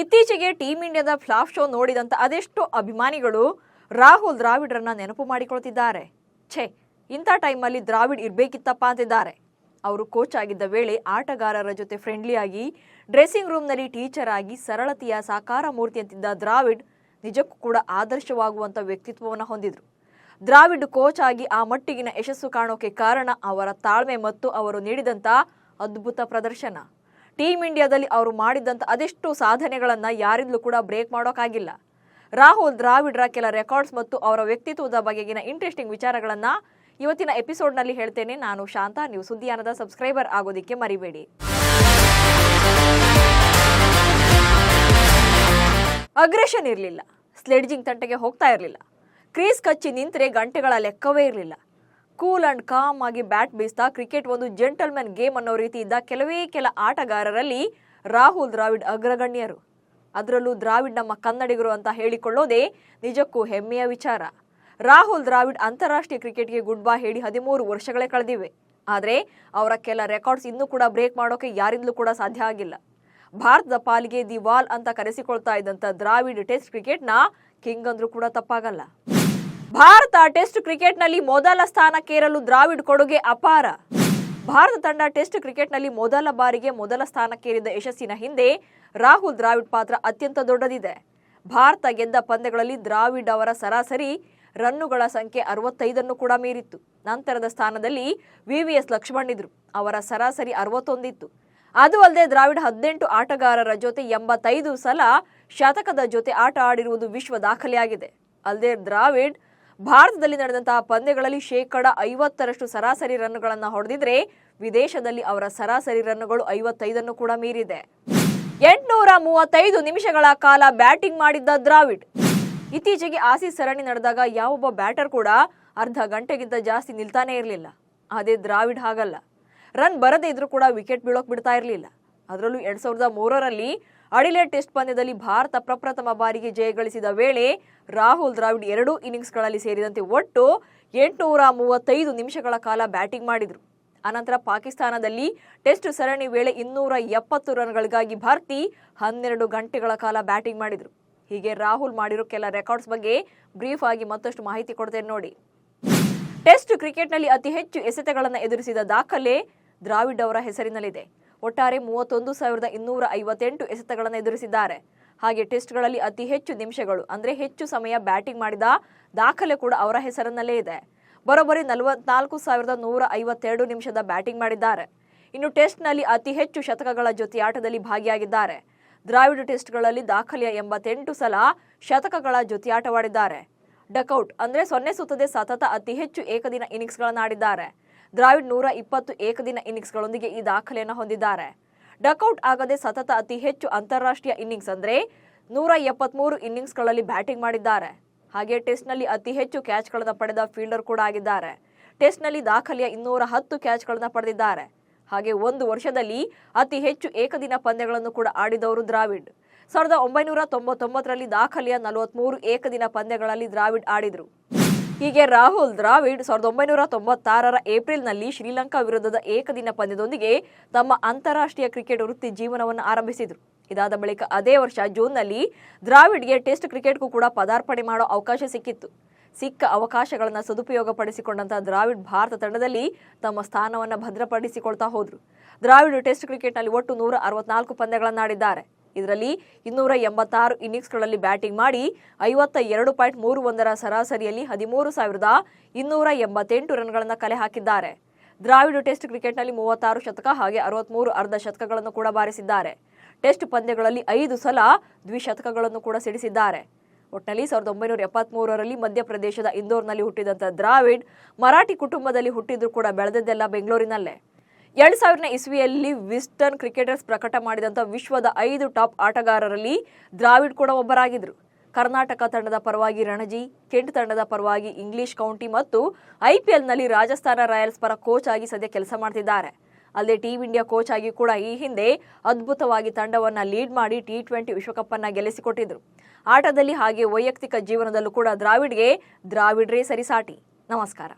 ಇತ್ತೀಚೆಗೆ ಟೀಂ ಇಂಡಿಯಾದ flap show ನೋಡಿದಂತ ಅದೆಷ್ಟೋ ಅಭಿಮಾನಿಗಳು ರಾಹುಲ್ ದ್ರಾವಿಡ್ರನ್ನ ನೆನಪು ಮಾಡಿಕೊಳ್ತಿದ್ದಾರೆ. ಛೇ, ಇಂಥ ಟೈಮಲ್ಲಿ ದ್ರಾವಿಡ್ ಇರಬೇಕಿತ್ತಪ್ಪ ಅಂತಿದ್ದಾರೆ. ಅವರು ಕೋಚ್ ಆಗಿದ್ದ ವೇಳೆ ಆಟಗಾರರ ಜೊತೆ ಫ್ರೆಂಡ್ಲಿ ಆಗಿ ಡ್ರೆಸ್ಸಿಂಗ್ ರೂಮ್ನಲ್ಲಿ ಟೀಚರ್ ಆಗಿ ಸರಳತೆಯ ಸಾಕಾರ ಮೂರ್ತಿ ಅಂತಿದ್ದ ದ್ರಾವಿಡ್ ನಿಜಕ್ಕೂ ಕೂಡ ಆದರ್ಶವಾಗುವಂಥ ವ್ಯಕ್ತಿತ್ವವನ್ನು ಹೊಂದಿದ್ರು. ದ್ರಾವಿಡ್ ಕೋಚ್ ಆಗಿ ಆ ಮಟ್ಟಿಗಿನ ಯಶಸ್ಸು ಕಾಣೋಕೆ ಕಾರಣ ಅವರ ತಾಳ್ಮೆ ಮತ್ತು ಅವರು ನೀಡಿದಂಥ ಅದ್ಭುತ ಪ್ರದರ್ಶನ. ಟೀಂ ಇಂಡಿಯಾದಲ್ಲಿ ಅವರು ಮಾಡಿದಂಥ ಅದೆಷ್ಟು ಸಾಧನೆಗಳನ್ನು ಯಾರಿಂದಲೂ ಕೂಡ ಬ್ರೇಕ್ ಮಾಡೋಕ್ಕಾಗಿಲ್ಲ ರಾಹುಲ್ ದ್ರಾವಿಡ್ರ ಕೆಲ ರೆಕಾರ್ಡ್ಸ್ ಮತ್ತು ಅವರ ವ್ಯಕ್ತಿತ್ವದ ಬಗೆಗಿನ ಇಂಟ್ರೆಸ್ಟಿಂಗ್ ವಿಚಾರಗಳನ್ನು ಇವತ್ತಿನ ಎಪಿಸೋಡ್ನಲ್ಲಿ ಹೇಳ್ತೇನೆ. ನಾನು ಶಾಂತಾ, ನೀವು ಸುದ್ದಿಯಾನದ ಸಬ್ಸ್ಕ್ರೈಬರ್ ಆಗೋದಿಕ್ಕೆ ಮರಿಬೇಡಿ. ಅಗ್ರೆಷನ್ ಇರಲಿಲ್ಲ. ಸ್ಲೆಡ್ಜಿಂಗ್ ತಂಟೆಗೆ ಹೋಗ್ತಾ ಇರಲಿಲ್ಲ. ಕ್ರೀಸ್ ಕಚ್ಚಿ ನಿಂತರೆ ಗಂಟೆಗಳ ಲೆಕ್ಕವೇ ಇರಲಿಲ್ಲ. ಕೂಲ್ ಅಂಡ್ ಕಾಮ್ ಆಗಿ ಬ್ಯಾಟ್ ಬೀಸ್ತಾ ಕ್ರಿಕೆಟ್ ಒಂದು ಜೆಂಟಲ್ಮನ್ ಗೇಮ್ ಅನ್ನೋ ರೀತಿ ಇದ್ದ ಕೆಲವೇ ಕೆಲ ಆಟಗಾರರಲ್ಲಿ ರಾಹುಲ್ ದ್ರಾವಿಡ್ ಅಗ್ರಗಣ್ಯರು. ಅದರಲ್ಲೂ ದ್ರಾವಿಡ್ ನಮ್ಮ ಕನ್ನಡಿಗರು ಅಂತ ಹೇಳಿಕೊಳ್ಳೋದೇ ನಿಜಕ್ಕೂ ಹೆಮ್ಮೆಯ ವಿಚಾರ. ರಾಹುಲ್ ದ್ರಾವಿಡ್ ಅಂತಾರಾಷ್ಟ್ರೀಯ ಕ್ರಿಕೆಟ್ಗೆ ಗುಡ್ ಬೈ ಹೇಳಿ ಹದಿಮೂರು ವರ್ಷಗಳೇ ಕಳೆದಿವೆ. ಆದರೆ ಅವರ ಕೆಲ ರೆಕಾರ್ಡ್ಸ್ ಇನ್ನೂ ಕೂಡ ಬ್ರೇಕ್ ಮಾಡೋಕೆ ಯಾರಿಂದಲೂ ಕೂಡ ಸಾಧ್ಯ ಆಗಿಲ್ಲ. ಭಾರತದ ಪಾಲಿಗೆ ದಿ ವಾಲ್ ಅಂತ ಕರೆಸಿಕೊಳ್ತಾ ಇದ್ದಂಥ ದ್ರಾವಿಡ್ ಟೆಸ್ಟ್ ಕ್ರಿಕೆಟ್ನ ಕಿಂಗ್ ಅಂದ್ರೂ ಕೂಡ ತಪ್ಪಾಗಲ್ಲ. ಭಾರತ ಟೆಸ್ಟ್ ಕ್ರಿಕೆಟ್ನಲ್ಲಿ ಮೊದಲ ಸ್ಥಾನಕ್ಕೇರಲು ದ್ರಾವಿಡ್ ಕೊಡುಗೆ ಅಪಾರ. ಭಾರತ ತಂಡ ಟೆಸ್ಟ್ ಕ್ರಿಕೆಟ್ನಲ್ಲಿ ಮೊದಲ ಬಾರಿಗೆ ಮೊದಲ ಸ್ಥಾನಕ್ಕೇರಿದ ಯಶಸ್ಸಿನ ಹಿಂದೆ ರಾಹುಲ್ ದ್ರಾವಿಡ್ ಪಾತ್ರ ಅತ್ಯಂತ ದೊಡ್ಡದಿದೆ. ಭಾರತ ಗೆದ್ದ ಪಂದ್ಯಗಳಲ್ಲಿ ದ್ರಾವಿಡ್ ಅವರ ಸರಾಸರಿ ರನ್ನುಗಳ ಸಂಖ್ಯೆ ಅರವತ್ತೈದನ್ನು ಕೂಡ ಮೀರಿತ್ತು. ನಂತರದ ಸ್ಥಾನದಲ್ಲಿ ವಿವಿಎಸ್ ಲಕ್ಷ್ಮಣ್ ಇದ್ರು ಅವರ ಸರಾಸರಿ ಅರವತ್ತೊಂದಿತ್ತು. ಅದು ಅಲ್ಲದೆ ದ್ರಾವಿಡ್ ಹದಿನೆಂಟು ಆಟಗಾರರ ಜೊತೆ ಎಂಬತ್ತೈದು ಸಲ ಶತಕದ ಜೊತೆ ಆಟ ಆಡಿರುವುದು ವಿಶ್ವ ದಾಖಲೆಯಾಗಿದೆ. ಅಲ್ಲದೆ ದ್ರಾವಿಡ್ ಭಾರತದಲ್ಲಿ ನಡೆದಂತಹ ಪಂದ್ಯಗಳಲ್ಲಿ ಶೇಕಡ ಐವತ್ತರಷ್ಟು ಸರಾಸರಿ ರನ್ಗಳನ್ನು ಹೊಡೆದಿದ್ರೆ ವಿದೇಶದಲ್ಲಿ ಅವರ ಸರಾಸರಿ ರನ್ಗಳು ಐವತ್ತೈದನ್ನು ಕೂಡ ಮೀರಿದೆ. ಎಂಟುನೂರ ಮೂವತ್ತೈದು ನಿಮಿಷಗಳ ಕಾಲ ಬ್ಯಾಟಿಂಗ್ ಮಾಡಿದ್ದ ದ್ರಾವಿಡ್. ಇತ್ತೀಚೆಗೆ ಆಸೀಸ್ ಸರಣಿ ನಡೆದಾಗ ಯಾವೊಬ್ಬ ಬ್ಯಾಟರ್ ಕೂಡ ಅರ್ಧ ಗಂಟೆಗಿಂತ ಜಾಸ್ತಿ ನಿಲ್ತಾನೇ ಇರಲಿಲ್ಲ. ಅದೇ ದ್ರಾವಿಡ್ ಹಾಗಲ್ಲ. ರನ್ ಬರದೇ ಇದ್ರೂ ಕೂಡ ವಿಕೆಟ್ ಬೀಳೋಕ್ ಬಿಡ್ತಾ ಇರಲಿಲ್ಲ. ಅದರಲ್ಲೂ ಎರಡ್ ಸಾವಿರದ ಮೂರರಲ್ಲಿ ಅಡಿಲೇಡ್ ಟೆಸ್ಟ್ ಪಂದ್ಯದಲ್ಲಿ ಭಾರತ ಪ್ರಪ್ರಥಮ ಬಾರಿಗೆ ಜಯ ಗಳಿಸಿದ ವೇಳೆ ರಾಹುಲ್ ದ್ರಾವಿಡ್ ಎರಡೂ ಇನ್ನಿಂಗ್ಸ್ಗಳಲ್ಲಿ ಸೇರಿದಂತೆ ಒಟ್ಟು ಎಂಟುನೂರ ಮೂವತ್ತೈದು ನಿಮಿಷಗಳ ಕಾಲ ಬ್ಯಾಟಿಂಗ್ ಮಾಡಿದರು. ಅನಂತರ ಪಾಕಿಸ್ತಾನದಲ್ಲಿ ಟೆಸ್ಟ್ ಸರಣಿ ವೇಳೆ ಇನ್ನೂರ ಎಪ್ಪತ್ತು ರನ್ಗಳಿಗಾಗಿ ಭಾರತಿ ಹನ್ನೆರಡು ಗಂಟೆಗಳ ಕಾಲ ಬ್ಯಾಟಿಂಗ್ ಮಾಡಿದರು. ಹೀಗೆ ರಾಹುಲ್ ಮಾಡಿರೋ ಕೆಲ ರೆಕಾರ್ಡ್ಸ್ ಬಗ್ಗೆ ಬ್ರೀಫ್ ಆಗಿ ಮತ್ತಷ್ಟು ಮಾಹಿತಿ ಕೊಡ್ತೇನೆ ನೋಡಿ. ಟೆಸ್ಟ್ ಕ್ರಿಕೆಟ್ನಲ್ಲಿ ಅತಿ ಹೆಚ್ಚು ಎಸೆತಗಳನ್ನು ಎದುರಿಸಿದ ದಾಖಲೆ ದ್ರಾವಿಡ್ ಅವರ ಹೆಸರಿನಲ್ಲಿದೆ. ಒಟ್ಟಾರೆ ಮೂವತ್ತೊಂದು ಸಾವಿರದ ಇನ್ನೂರ ಐವತ್ತೆಂಟು ಎಸೆತಗಳನ್ನು ಎದುರಿಸಿದ್ದಾರೆ. ಹಾಗೆ ಟೆಸ್ಟ್ಗಳಲ್ಲಿ ಅತಿ ಹೆಚ್ಚು ನಿಮಿಷಗಳು, ಅಂದ್ರೆ ಹೆಚ್ಚು ಸಮಯ ಬ್ಯಾಟಿಂಗ್ ಮಾಡಿದ ದಾಖಲೆ ಕೂಡ ಅವರ ಹೆಸರಿನಲ್ಲೇ ಇದೆ. ಬರೋಬ್ಬರಿ ನಲವತ್ನಾಲ್ಕು ಸಾವಿರದ ನೂರ ಐವತ್ತೆರಡು ನಿಮಿಷದ ಬ್ಯಾಟಿಂಗ್ ಮಾಡಿದ್ದಾರೆ. ಇನ್ನು ಟೆಸ್ಟ್ನಲ್ಲಿ ಅತಿ ಹೆಚ್ಚು ಶತಕಗಳ ಜೊತೆ ಆಟದಲ್ಲಿ ಭಾಗಿಯಾಗಿದ್ದಾರೆ. ದ್ರಾವಿಡ ಟೆಸ್ಟ್ಗಳಲ್ಲಿ ದಾಖಲೆಯ ಎಂಬತ್ತೆಂಟು ಸಲ ಶತಕಗಳ ಜೊತೆಯಾಟವಾಡಿದ್ದಾರೆ. ಡಕೌಟ್, ಅಂದ್ರೆ ಸೊನ್ನೆ ಸುತ್ತದೆ ಸತತ ಅತಿ ಹೆಚ್ಚು ಏಕದಿನ ಇನ್ನಿಂಗ್ಸ್ಗಳನ್ನು ಆಡಿದ್ದಾರೆ ದ್ರಾವಿಡ್ ನೂರ ಇಪ್ಪತ್ತು ಏಕದಿನ ಇನ್ನಿಂಗ್ಸ್ಗಳೊಂದಿಗೆ ಈ ದಾಖಲೆಯನ್ನು ಹೊಂದಿದ್ದಾರೆ. ಡಕೌಟ್ ಆಗದೆ ಸತತ ಅತಿ ಹೆಚ್ಚು ಅಂತಾರಾಷ್ಟ್ರೀಯ ಇನ್ನಿಂಗ್ಸ್ ಅಂದರೆ ನೂರ ಎಪ್ಪತ್ಮೂರು ಇನ್ನಿಂಗ್ಸ್ಗಳಲ್ಲಿ ಬ್ಯಾಟಿಂಗ್ ಮಾಡಿದ್ದಾರೆ. ಹಾಗೆ ಟೆಸ್ಟ್ನಲ್ಲಿ ಅತಿ ಹೆಚ್ಚು ಕ್ಯಾಚ್ಗಳನ್ನು ಪಡೆದ ಫೀಲ್ಡರ್ ಕೂಡ ಆಗಿದ್ದಾರೆ. ಟೆಸ್ಟ್ನಲ್ಲಿ ದಾಖಲೆಯ ಇನ್ನೂರ ಹತ್ತು ಕ್ಯಾಚ್ಗಳನ್ನು ಪಡೆದಿದ್ದಾರೆ. ಹಾಗೆ ಒಂದು ವರ್ಷದಲ್ಲಿ ಅತಿ ಹೆಚ್ಚು ಏಕದಿನ ಪಂದ್ಯಗಳನ್ನು ಕೂಡ ಆಡಿದವರು ದ್ರಾವಿಡ್. ಸಾವಿರದ ಒಂಬೈನೂರ ತೊಂಬತ್ತೊಂಬತ್ತರಲ್ಲಿ ದಾಖಲೆಯ ನಲವತ್ಮೂರು ಏಕದಿನ ಪಂದ್ಯಗಳಲ್ಲಿ ದ್ರಾವಿಡ್ ಆಡಿದ್ರು. ಹೀಗೆ ರಾಹುಲ್ ದ್ರಾವಿಡ್ ಸಾವಿರದ ಒಂಬೈನೂರ ತೊಂಬತ್ತಾರರ ಏಪ್ರಿಲ್ನಲ್ಲಿ ಶ್ರೀಲಂಕಾ ವಿರುದ್ಧದ ಏಕದಿನ ಪಂದ್ಯದೊಂದಿಗೆ ತಮ್ಮ ಅಂತಾರಾಷ್ಟ್ರೀಯ ಕ್ರಿಕೆಟ್ ವೃತ್ತಿ ಜೀವನವನ್ನು ಆರಂಭಿಸಿದರು. ಇದಾದ ಬಳಿಕ ಅದೇ ವರ್ಷ ಜೂನ್ನಲ್ಲಿ ದ್ರಾವಿಡ್ಗೆ ಟೆಸ್ಟ್ ಕ್ರಿಕೆಟ್ಗೂ ಕೂಡ ಪದಾರ್ಪಣೆ ಮಾಡೋ ಅವಕಾಶ ಸಿಕ್ಕಿತ್ತು. ಸಿಕ್ಕ ಅವಕಾಶಗಳನ್ನು ಸದುಪಯೋಗಪಡಿಸಿಕೊಂಡಂತಹ ದ್ರಾವಿಡ್ ಭಾರತ ತಂಡದಲ್ಲಿ ತಮ್ಮ ಸ್ಥಾನವನ್ನು ಭದ್ರಪಡಿಸಿಕೊಳ್ತಾ ಹೋದರು. ದ್ರಾವಿಡ್ ಟೆಸ್ಟ್ ಕ್ರಿಕೆಟ್ನಲ್ಲಿ ಒಟ್ಟು ನೂರ ಅರವತ್ನಾಲ್ಕು ಪಂದ್ಯಗಳನ್ನಾಡಿದ್ದಾರೆ. ಇದರಲ್ಲಿ ಇನ್ನೂರ ಎಂಬತ್ತಾರು ಇನ್ನಿಂಗ್ಸ್ಗಳಲ್ಲಿ ಬ್ಯಾಟಿಂಗ್ ಮಾಡಿ ಐವತ್ತ ಎರಡು ಪಾಯಿಂಟ್ ಮೂರು ಒಂದರ ಸರಾಸರಿಯಲ್ಲಿ ಹದಿಮೂರು ಸಾವಿರದ ಇನ್ನೂರ ಎಂಬತ್ತೆಂಟು ರನ್ಗಳನ್ನು ಕಲೆ ಹಾಕಿದ್ದಾರೆ. ದ್ರಾವಿಡ್ ಟೆಸ್ಟ್ ಕ್ರಿಕೆಟ್ನಲ್ಲಿ ಮೂವತ್ತಾರು ಶತಕ ಹಾಗೆ ಅರವತ್ಮೂರು ಅರ್ಧ ಶತಕಗಳನ್ನು ಕೂಡ ಬಾರಿಸಿದ್ದಾರೆ. ಟೆಸ್ಟ್ ಪಂದ್ಯಗಳಲ್ಲಿ ಐದು ಸಲ ದ್ವಿಶತಕಗಳನ್ನು ಕೂಡ ಸಿಡಿಸಿದ್ದಾರೆ. ಒಟ್ಟಿನಲ್ಲಿ ಸಾವಿರದ ಒಂಬೈನೂರ ಎಪ್ಪತ್ಮೂರರಲ್ಲಿ ಮಧ್ಯಪ್ರದೇಶದ ಇಂದೋರ್ನಲ್ಲಿ ಹುಟ್ಟಿದಂಥ ದ್ರಾವಿಡ್, ಮರಾಠಿ ಕುಟುಂಬದಲ್ಲಿ ಹುಟ್ಟಿದ್ರು ಕೂಡ ಬೆಳೆದದ್ದೆಲ್ಲ ಬೆಂಗಳೂರಿನಲ್ಲೇ. ಎರಡ್ ಸಾವಿರನೇ ಇಸ್ವಿಯಲ್ಲಿ ವಿಸ್ಟರ್ನ್ ಕ್ರಿಕೆಟರ್ಸ್ ಪ್ರಕಟ ಮಾಡಿದಂಥ ವಿಶ್ವದ ಐದು ಟಾಪ್ ಆಟಗಾರರಲ್ಲಿ ದ್ರಾವಿಡ್ ಕೂಡ ಒಬ್ಬರಾಗಿದ್ದರು ಕರ್ನಾಟಕ ತಂಡದ ಪರವಾಗಿ ರಣಜಿ, ಕೆಂಟ್ ತಂಡದ ಪರವಾಗಿ ಇಂಗ್ಲಿಷ್ ಕೌಂಟಿ ಮತ್ತು ಐಪಿಎಲ್ನಲ್ಲಿ ರಾಜಸ್ಥಾನ ರಾಯಲ್ಸ್ ಪರ ಕೋಚ್ ಆಗಿ ಸದ್ಯ ಕೆಲಸ ಮಾಡ್ತಿದ್ದಾರೆ. ಅಲ್ಲದೆ ಟೀಮ್ ಇಂಡಿಯಾ ಕೋಚ್ ಆಗಿ ಕೂಡ ಈ ಹಿಂದೆ ಅದ್ಭುತವಾಗಿ ತಂಡವನ್ನು ಲೀಡ್ ಮಾಡಿ ಟಿ ಟ್ವೆಂಟಿ ವಿಶ್ವಕಪ್ಪನ್ನು ಗೆಲ್ಲಿಸಿಕೊಟ್ಟಿದ್ರು. ಆಟದಲ್ಲಿ ಹಾಗೆ ವೈಯಕ್ತಿಕ ಜೀವನದಲ್ಲೂ ಕೂಡ ದ್ರಾವಿಡ್ಗೆ ದ್ರಾವಿಡ್ರೇ ಸರಿಸಾಟಿ. ನಮಸ್ಕಾರ.